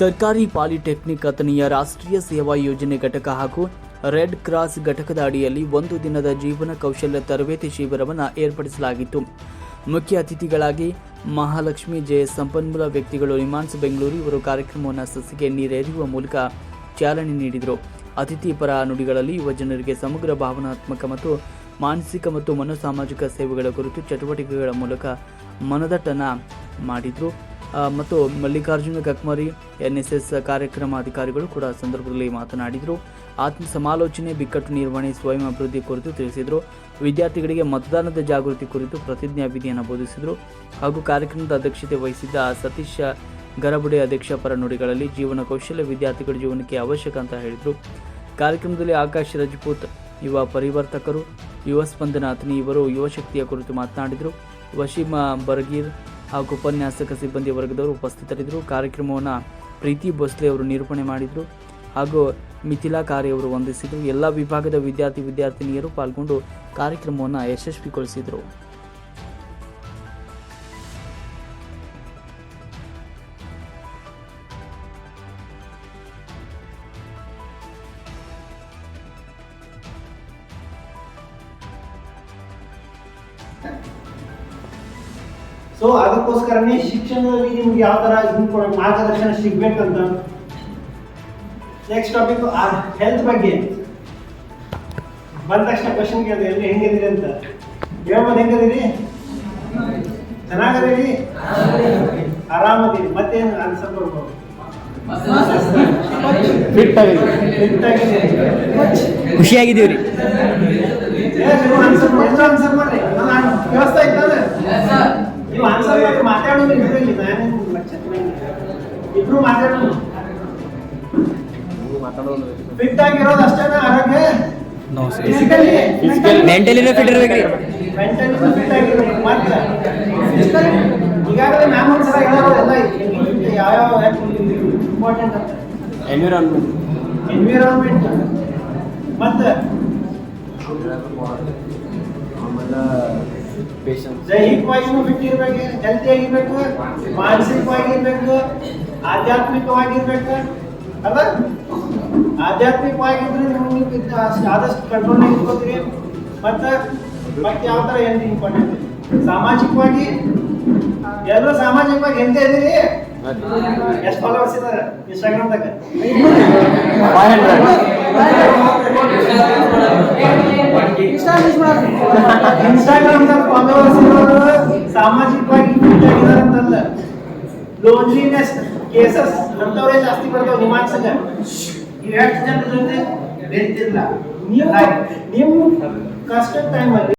ಸರ್ಕಾರಿ ಪಾಲಿಟೆಕ್ನಿಕ್ ಅಥನಿಯ ರಾಷ್ಟ್ರೀಯ ಸೇವಾ ಯೋಜನೆ ಘಟಕ ಹಾಗೂ ರೆಡ್ ಕ್ರಾಸ್ ಘಟಕದ ಅಡಿಯಲ್ಲಿ ಒಂದು ದಿನದ ಜೀವನ ಕೌಶಲ್ಯ ತರಬೇತಿ ಶಿಬಿರವನ್ನು ಏರ್ಪಡಿಸಲಾಗಿತ್ತು. ಮುಖ್ಯ ಅತಿಥಿಗಳಾಗಿ ಮಹಾಲಕ್ಷ್ಮಿ ಜಯ ಸಂಪನ್ಮೂಲ ವ್ಯಕ್ತಿಗಳು ನಿಮಾನ್ಸ್ ಬೆಂಗಳೂರು ಇವರು ಕಾರ್ಯಕ್ರಮವನ್ನು ಸಸಿಗೆ ನೀರೆರೆಯುವ ಮೂಲಕ ಚಾಲನೆ ನೀಡಿದರು. ಅತಿಥಿ ಪರ ನುಡಿಗಳಲ್ಲಿ ಯುವ ಜನರಿಗೆ ಸಮಗ್ರ ಭಾವನಾತ್ಮಕ ಮತ್ತು ಮಾನಸಿಕ ಮತ್ತು ಮನೋಸಾಮಾಜಿಕ ಸೇವೆಗಳ ಕುರಿತು ಚಟುವಟಿಕೆಗಳ ಮೂಲಕ ಮನದಟ್ಟನ ಮಾಡಿದರು. ಮತ್ತು Mallikarjuna Kakmari N S S ಕಾರ್ಯಕ್ರಮ ಅಧಿಕಾರಿಗಳು ಕೂಡ ಸಂದರ್ಭದಲ್ಲಿ ಮಾತನಾಡಿದರು. ಆತ್ಮ ಸಮಾಲೋಚನೆ, ಬಿಕ್ಕಟ್ಟು ನಿರ್ವಹಣೆ, ಸ್ವಯಂ ಅಭಿವೃದ್ಧಿ ಕುರಿತು ತಿಳಿಸಿದರು. ವಿದ್ಯಾರ್ಥಿಗಳಿಗೆ ಮತದಾನದ ಜಾಗೃತಿ ಕುರಿತು ಪ್ರತಿಜ್ಞಾ ವಿಧಿಯನ್ನು ಬೋಧಿಸಿದರು. ಹಾಗೂ ಕಾರ್ಯಕ್ರಮದ ಅಧ್ಯಕ್ಷತೆ ವಹಿಸಿದ್ದ ಸತೀಶ್ ಗರಬುಡೆ ಅಧ್ಯಕ್ಷ ಪರ ನುಡಿಗಳಲ್ಲಿ ಜೀವನ ಕೌಶಲ್ಯ ವಿದ್ಯಾರ್ಥಿಗಳ ಜೀವನಕ್ಕೆ ಅವಶ್ಯಕ ಅಂತ ಹೇಳಿದರು. ಕಾರ್ಯಕ್ರಮದಲ್ಲಿ ಆಕಾಶ್ ರಜಪೂತ್, ಯುವ ಪರಿವರ್ತಕರು, ಯುವ ಸ್ಪಂದನ ಅಥಣಿ ಇವರು ಯುವಶಕ್ತಿಯ ಕುರಿತು ಮಾತನಾಡಿದರು. ವಶೀಮ ಬರ್ಗೀರ್ ಹಾಗೂ ಉಪನ್ಯಾಸಕ ಸಿಬ್ಬಂದಿ ವರ್ಗದವರು ಉಪಸ್ಥಿತರಿದ್ದರು. ಕಾರ್ಯಕ್ರಮವನ್ನು ಪ್ರೀತಿ ಭೋಸ್ಲೆ ಅವರು ನಿರೂಪಣೆ ಮಾಡಿದರು ಹಾಗೂ ಮಿಥಿಲಾ ಕಾರ್ಯವರು ವಂದಿಸಿದರು. ಎಲ್ಲ ವಿಭಾಗದ ವಿದ್ಯಾರ್ಥಿ ವಿದ್ಯಾರ್ಥಿನಿಯರು ಪಾಲ್ಗೊಂಡು ಕಾರ್ಯಕ್ರಮವನ್ನು ಯಶಸ್ವಿಗೊಳಿಸಿದರು. ಸೊ ಅದಕ್ಕೋಸ್ಕರನೇ ಶಿಕ್ಷಣದಲ್ಲಿ ನಿಮ್ಗೆ ಯಾವ ತರ ಮಾರ್ಗದರ್ಶನ ಸಿಗ್ಬೇಕಂತ ನೆಕ್ಸ್ಟ್ ಟಾಪಿಕ್ ಹೆಲ್ತ್ ಬಗ್ಗೆ. ಬಂದ ತಕ್ಷಣ ಕ್ವಶನ್ ಕೇಳಿದೆ ಎಲ್ಲಿ ಹೆಂಗಿದಿರಿ ಅಂತ. ಹೇಳ್ಬೋದು ಹೆಂಗದಿರಿ ಚೆನ್ನಾಗದಿರಿ ಆರಾಮದಿರಿ. ಮತ್ತೇನು ಆನ್ಸರ್ ಕೊಡ್ಬೋದು? ಫಿಟ್ ಆಗಿದೆ Fit ಆಗಿದ್ದೀರಿ. ಖುಷಿಯಾಗಿದ್ದೀವಿ ರೀ ಆನ್ಸರ್ ಮಾಡ್ರಿ ನಾನು ವ್ಯವಸ್ಥೆ ಇದ್ದಾನೆ ನೀವು ಆನ್ಸರ್ ಮಾಡಿ ಮಾತಾಡೋದು ಇದ್ರಲ್ಲಿ ನಾನೇನು ಲಕ್ಷ ಇಬ್ರು ಮಾತಾಡೋದು. ಫಿಟ್ ಆಗಿರೋದು ಅಷ್ಟೇನ ಆರೋಗ್ಯ. ಫಿಸಿಕಲಿ ಮೆಂಟಲಿನೂ ಫಿಟ್ ಇರ್ಬೇಕ್ರಿ ಮೆಂಟಲಿ ಫಿಟ್ ಆಗಿರ್ಬೇಕು ಮಾತ್ರ. ಈಗಾಗಲೇ ನಾನು ಒಂದ್ಸಲ ಹೇಳೋದೆಲ್ಲ ಯಾವ್ಯಾವ ಇಂಪಾರ್ಟೆಂಟ್ ಅಂತ. ಎನ್ವಿರಾನ್ಮೆಂಟ್ ಎನ್ವಿರಾನ್ಮೆಂಟ್ ಮತ್ತೆ? ದೈಹಿಕವಾಗಿನೂ ಫಿಟ್ ಇರ್ಬೇಕು ಹೆಲ್ತಿ ಆಗಿರ್ಬೇಕು ಮಾನಸಿಕವಾಗಿರ್ಬೇಕು ಆಧ್ಯಾತ್ಮಿಕವಾಗಿರ್ಬೇಕು ಅಲ್ಲ ಆಧ್ಯಾತ್ಮಿಕವಾಗಿದ್ರೆ ನಿಮ್ಗೆ ಆದಷ್ಟು ಕಂಟ್ರೋಲ್ ಇಟ್ಕೋತೀರಿ. ಮತ್ತೆ ಮತ್ತೆ ಯಾವ ಥರ ಏನು ಇಂಪಾರ್ಟೆಂಟ್ ಸಾಮಾಜಿಕವಾಗಿ? ಎಲ್ಲರೂ ಸಾಮಾಜಿಕವಾಗಿ ಹೆಂತೆ ಇದೀರಿ? ಎಷ್ಟು ಫಾಲೋವರ್ಸ್ ಇದಾರೆ. ಇನ್ಸ್ಟಾಗ್ರಾಮ್ದಾಗ ಫೈವ್ ಹಂಡ್ರೆಡ್ ಇನ್ಸ್ಟಾಗ್ರಾಮ್ದಾಗ ಫಾಲೋವರ್ಸ್ ಇರೋರು ಸಾಮಾಜಿಕವಾಗಿ ಫಿಟ್ ಆಗಿದ್ದಾರೆ ಅಂತಲ್ಲ ಲೋನ್ಲಿನೆಸ್ ಕೇಸಸ್ ಅಂತವರೇ ಜಾಸ್ತಿ ಬರ್ತಾವ ನಿಮಾನ್ಸಗ ನೀವು ಎಷ್ಟು ಜನರ ಜೊತೆ ಬೆರ್ತಿಲ್ಲ ನೀವು ನಿಮ್ಮ ಕಷ್ಟ ಟೈಮಲ್ಲಿ